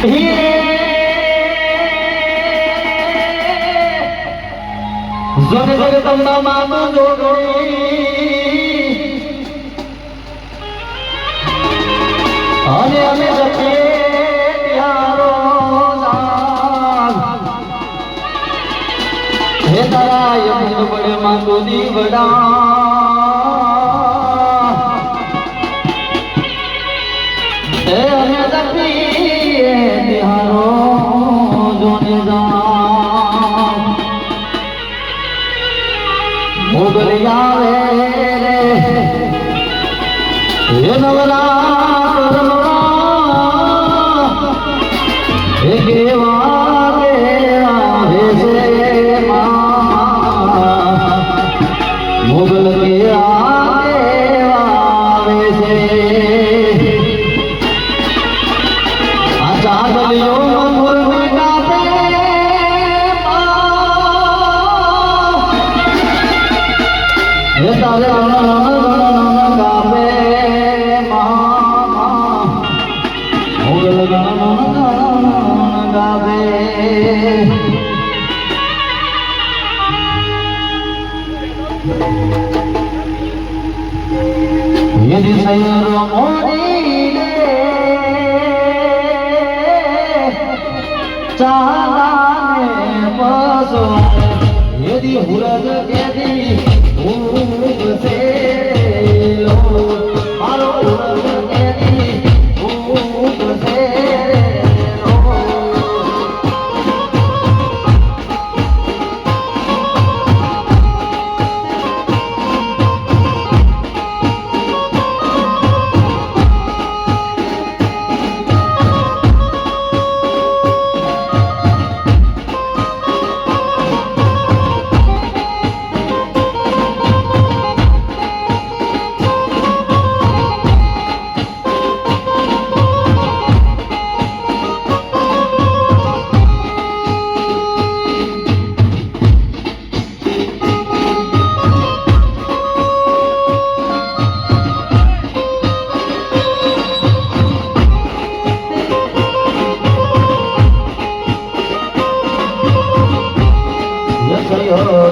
જગ જગદંબા માનું જોગણી અને અમે ત્યારો હે તારા યમુન માંગુ દીવડા હે અમે જપીએ ત્યારો જોને જામ. મોગલ આવે રે હે નવરા હે કેવા ચાલાને બસો યદિ હુરદ કે સયો